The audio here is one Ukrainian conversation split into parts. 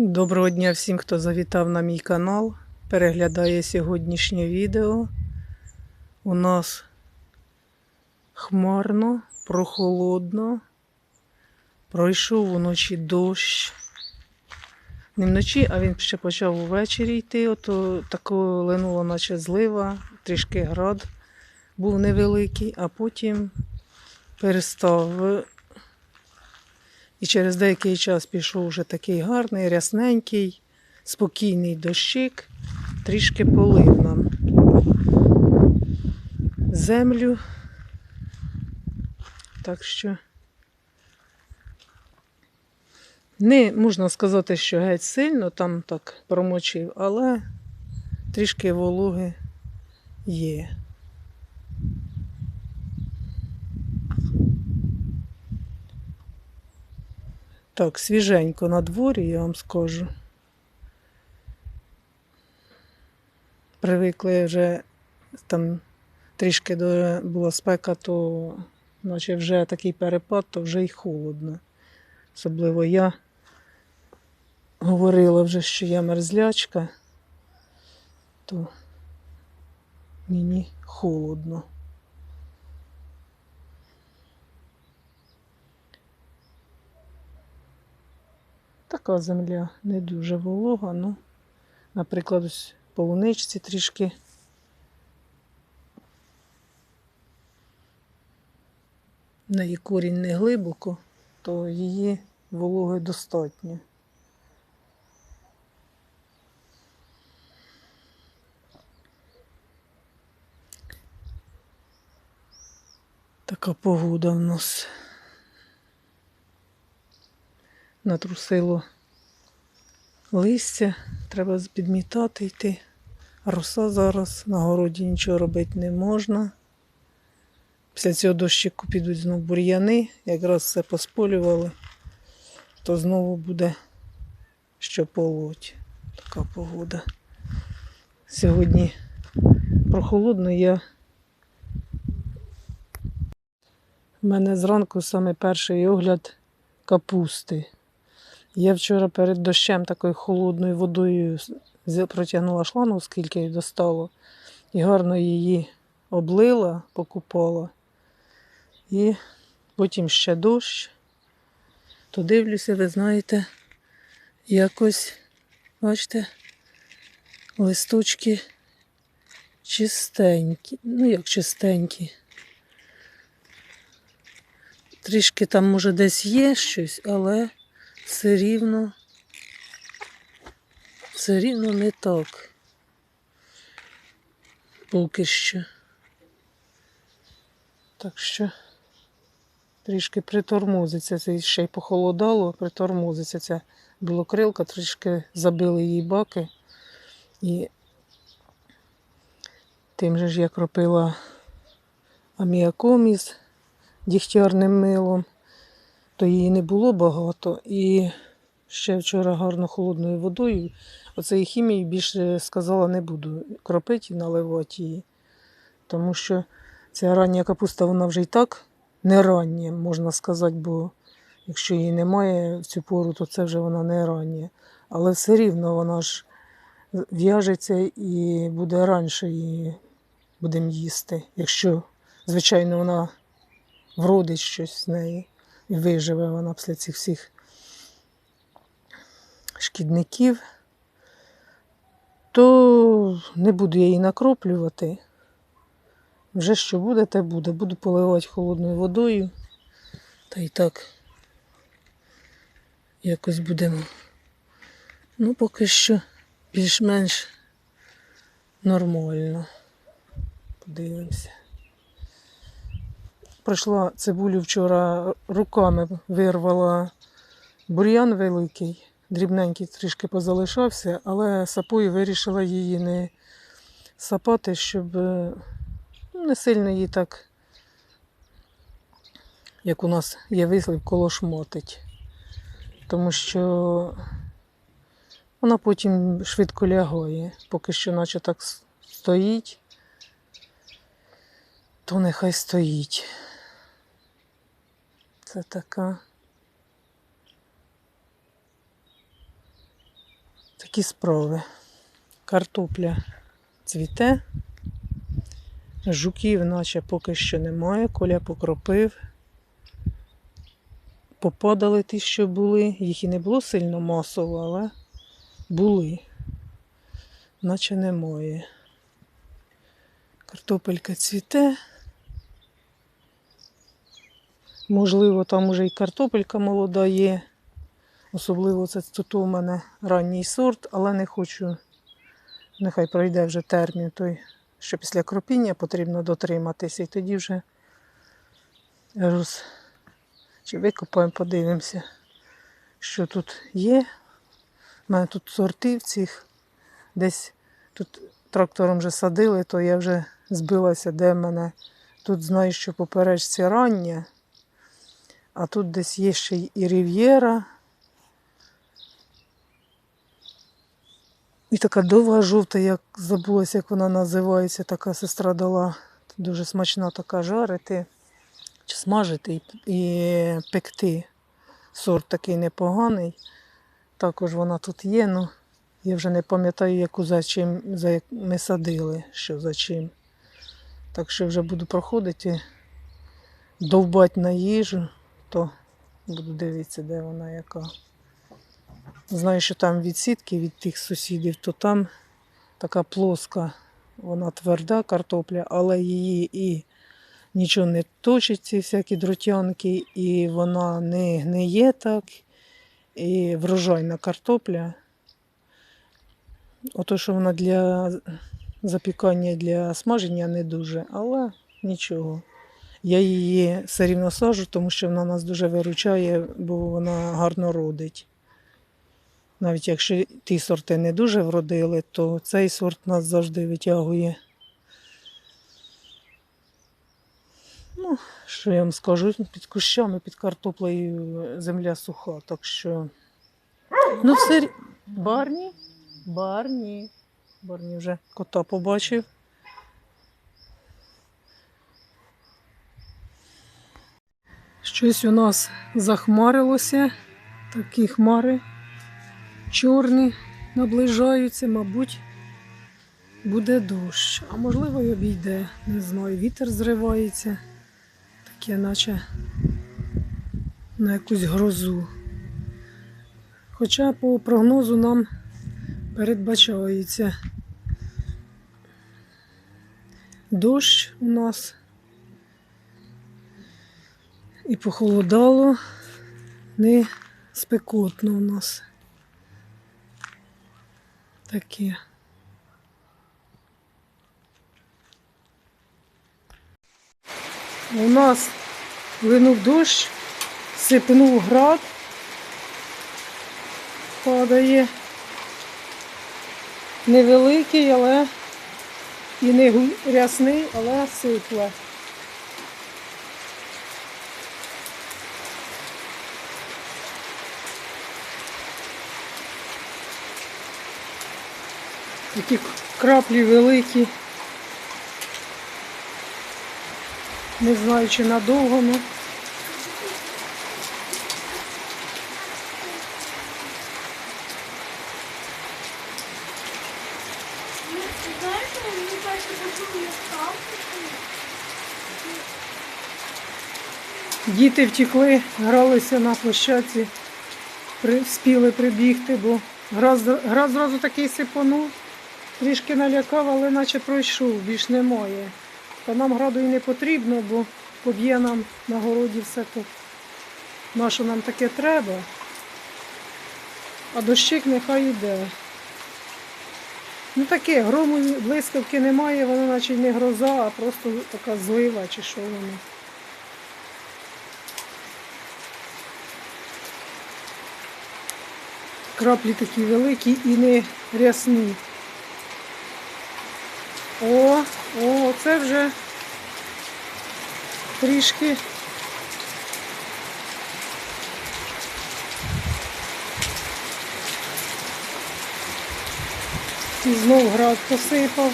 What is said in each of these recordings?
Доброго дня всім, хто завітав на мій канал, переглядає сьогоднішнє відео. У нас хмарно, прохолодно. Пройшов уночі дощ. Не вночі, а він ще почав увечері йти. Ото тако линуло, наче злива, трішки град був невеликий, а потім перестав. І через деякий час пішов вже такий гарний, рясненький, спокійний дощик, трішки полив нам землю. Так що не можна сказати, що геть сильно там так промочив, але трішки вологи є. Так, свіженько на дворі, я вам скажу. Привикли вже там трішки до була спека, то наче вже такий перепад, то вже й холодно. Особливо я говорила вже, що я мерзлячка, то мені холодно. Така земля не дуже волога, ну, наприклад, ось полуничці трішки. В неї корінь не глибоко, то її вологи достатньо. Така погода в нас. Натрусило листя, треба підмітати йти. Роса зараз на городі нічого робити не можна. Після цього дощику підуть знову бур'яни, якраз все посполювали, то знову буде що полоть. Така погода. Сьогодні прохолодно я. У мене зранку саме перший огляд капусти. Я вчора перед дощем такою холодною водою протягнула шлангу, скільки їй достало, і гарно її облила, покупала. І потім ще дощ. То дивлюся, ви знаєте, якось, бачите, листочки чистенькі. Ну, як чистенькі. Трішки там, може, десь є щось, але все рівно, все рівно не так. Поки що. Так що трішки притормозиться. Це ще й похолодало, притормозиться ця білокрилка, трішки забили її баки. І тим же ж я кропила аміаком дігтярним милом то її не було багато. І ще вчора гарно холодною водою. Оцеї хімії більше сказала не буду кропити і наливати її. Тому що ця рання капуста, вона вже і так не рання, можна сказати, бо якщо її немає в цю пору, то це вже вона не рання. Але все рівно вона ж в'яжеться і буде раніше її будемо їсти. Якщо, звичайно, вона вродить щось з неї виживе вона після цих всіх шкідників, то не буду я її накроплювати. Вже що буде, те буде. Буду поливати холодною водою. Та й так якось будемо. Ну, поки що більш-менш нормально. Подивимося. Пройшла цибулю вчора руками вирвала бур'ян великий, дрібненький трішки позалишався, але сапою вирішила її не сапати, щоб е, ну, не сильно її так, як у нас є вислів, колошмотить. Тому що вона потім швидко лягає, поки що наче так стоїть, то нехай стоїть. Це така Такі справи. Картопля цвіте. Жуків наче поки що немає. Коля покропив. Попадали ті, що були. Їх і не було сильно масово, але були. Наче немає. Картопелька цвіте. Можливо, там уже і картопелька молода є. Особливо це тут у мене ранній сорт, але не хочу. Нехай пройде вже термін той, що після кропіння потрібно дотриматися. І тоді вже роз... чи викопаємо, подивимося, що тут є. У мене тут сортів цих десь тут трактором вже садили, то я вже збилася, де мене. Тут знаю, що поперечці рання, а тут десь є ще і рів'єра. І така довга жовта, як забулася, як вона називається, така сестра дала. Дуже смачна така жарити, чи смажити і, і пекти. Сорт такий непоганий. Також вона тут є, ну я вже не пам'ятаю, яку за чим за як ми садили, що за чим. Так що вже буду проходити, довбати на їжу, то буду дивитися, де вона яка. Знаю, що там від сітки від тих сусідів, то там така плоска, вона тверда картопля, але її і нічого не точить, ці всякі дротянки, і вона не гниє так, і врожайна картопля. Ото, що вона для запікання, для смаження не дуже, але нічого. Я її все рівно сажу, тому що вона нас дуже виручає, бо вона гарно родить. Навіть якщо ті сорти не дуже вродили, то цей сорт нас завжди витягує. Ну, що я вам скажу, під кущами, під картоплею земля суха, так що. Ну, все. Барні? Барні. Барні вже кота побачив. Щось у нас захмарилося, такі хмари чорні наближаються, мабуть, буде дощ. А можливо, й обійде. Не знаю, вітер зривається, таке, наче на якусь грозу. Хоча по прогнозу нам передбачається дощ у нас. І похолодало, не спекотно у нас. Таке. У нас линув дощ, сипнув град, падає. Невеликий, але і не рясний, але сипле. Такі краплі великі. Не знаю, чи надовго, ну. Діти втекли, гралися на площадці, спіли прибігти, бо град, зра- зразу такий сипонув, трішки налякав, але наче пройшов, більш немає. Та нам граду і не потрібно, бо поб'є нам на городі все то. На що нам таке треба? А дощик нехай йде. Ну таке, грому блискавки немає, воно наче не гроза, а просто така злива чи що воно. Краплі такі великі і не рясні. О, це вже трішки. І знов град посипав.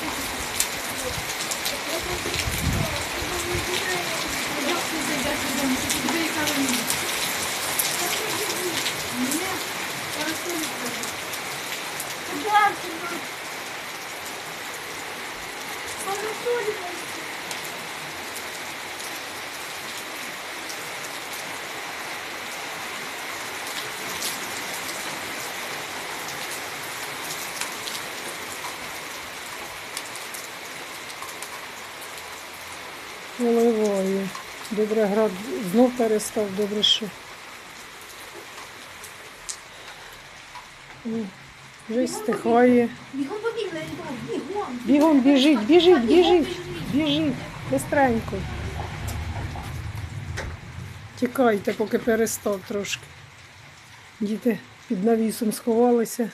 Добре, град знов перестав, добре, що. Вже стихає. Бігом побігли, бігом. Бігом біжить, біжить, біжить, біжить, бистренько. Тікайте, поки перестав трошки. Діти під навісом сховалися,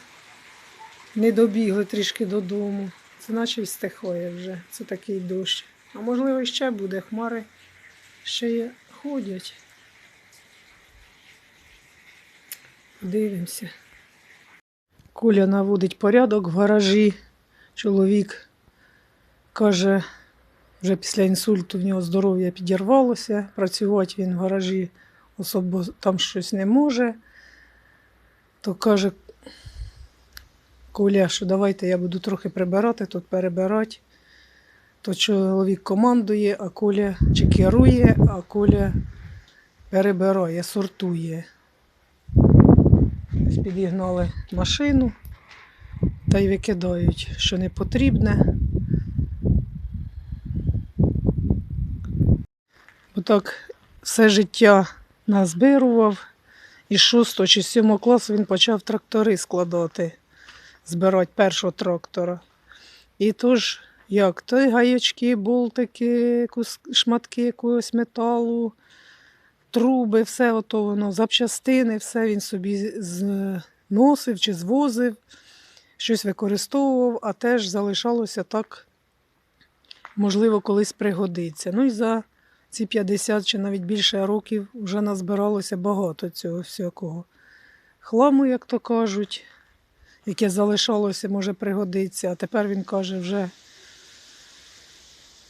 не добігли трішки додому. Це наче й стихає вже. Це такий дощ. А можливо, ще буде. Хмари ще ходять. Дивимося. Коля наводить порядок в гаражі. Чоловік каже, вже після інсульту в нього здоров'я підірвалося. Працювати він в гаражі особо там щось не може. То каже Коля, що давайте я буду трохи прибирати, тут перебирати. То чоловік командує, а Коля чи керує, а Коля перебирає, сортує. Ось Підігнали машину та й викидають, що не потрібне. Бо так все життя назбирував. І з 6 чи 7 класу він почав трактори складати, збирати першого трактора. І тож, як, то й гаячки, болтики, шматки якогось металу, труби, все ото воно, запчастини, все він собі зносив чи звозив щось використовував, а теж залишалося так, можливо, колись пригодиться. Ну і за ці 50 чи навіть більше років вже назбиралося багато цього всякого хламу, як то кажуть, яке залишалося, може пригодиться. А тепер він каже, вже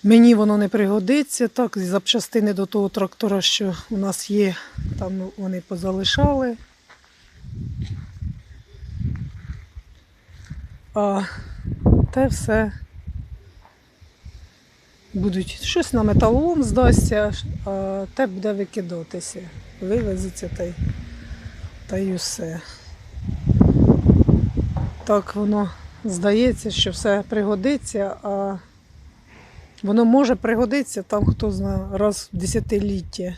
мені воно не пригодиться. Так, запчастини до того трактора, що у нас є, там вони позалишали. А те все будуть щось на металолом здасться, а те буде викидатися. Вивезеться та й, та й усе. Так воно здається, що все пригодиться, а воно може пригодитися там, хто знає, раз в десятиліття.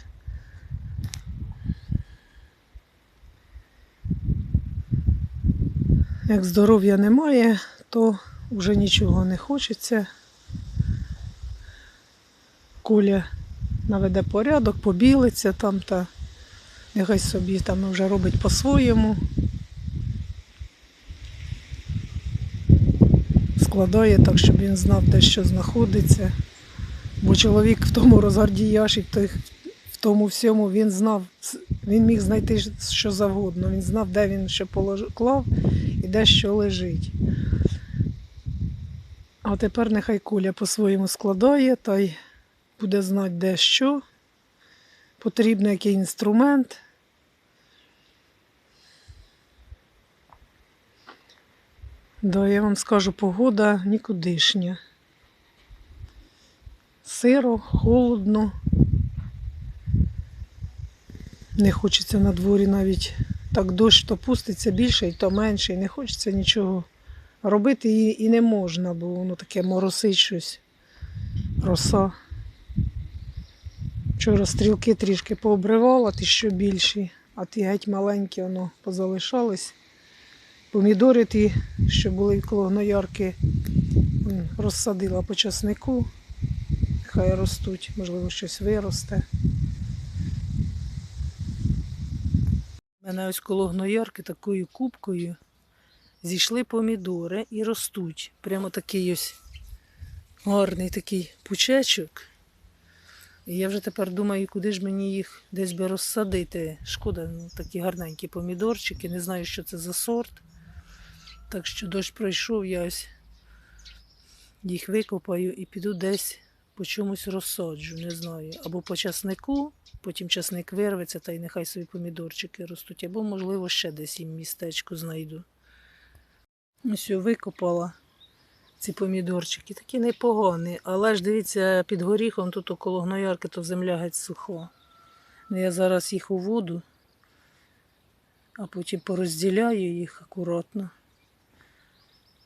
Як здоров'я немає, то вже нічого не хочеться. Коля наведе порядок, побілиться там та нехай собі там вже робить по-своєму. Складає так, щоб він знав, де що знаходиться. Бо чоловік в тому розгардіяші, в тому всьому він знав, він міг знайти що завгодно. Він знав, де він що поклав і де що лежить. А тепер нехай куля по-своєму складає та й буде знати, де що. Потрібен який інструмент. Да, я вам скажу, погода нікудишня. Сиро, холодно. Не хочеться на дворі навіть так дощ то пуститься більше і то менше, і не хочеться нічого робити і, і не можна, бо воно таке моросить щось, роса. Вчора стрілки трішки пообривала, ті що більші, а ті геть маленькі воно позалишались. Помідори ті, що були коло гноярки, розсадила по часнику. Хай ростуть, можливо, щось виросте. У мене ось коло гноярки такою кубкою зійшли помідори і ростуть. Прямо такий ось гарний такий пучечок. І я вже тепер думаю, куди ж мені їх десь би розсадити. Шкода, ну, такі гарненькі помідорчики, не знаю, що це за сорт. Так що дощ пройшов, я ось їх викопаю і піду десь по чомусь розсаджу, не знаю. Або по часнику, потім часник вирветься, та й нехай собі помідорчики ростуть, або, можливо, ще десь їм містечко знайду. Ось я викопала ці помідорчики, такі непогані. Але ж дивіться, під горіхом тут около гноярки, то земля геть суха. Ну, Я зараз їх у воду, а потім порозділяю їх акуратно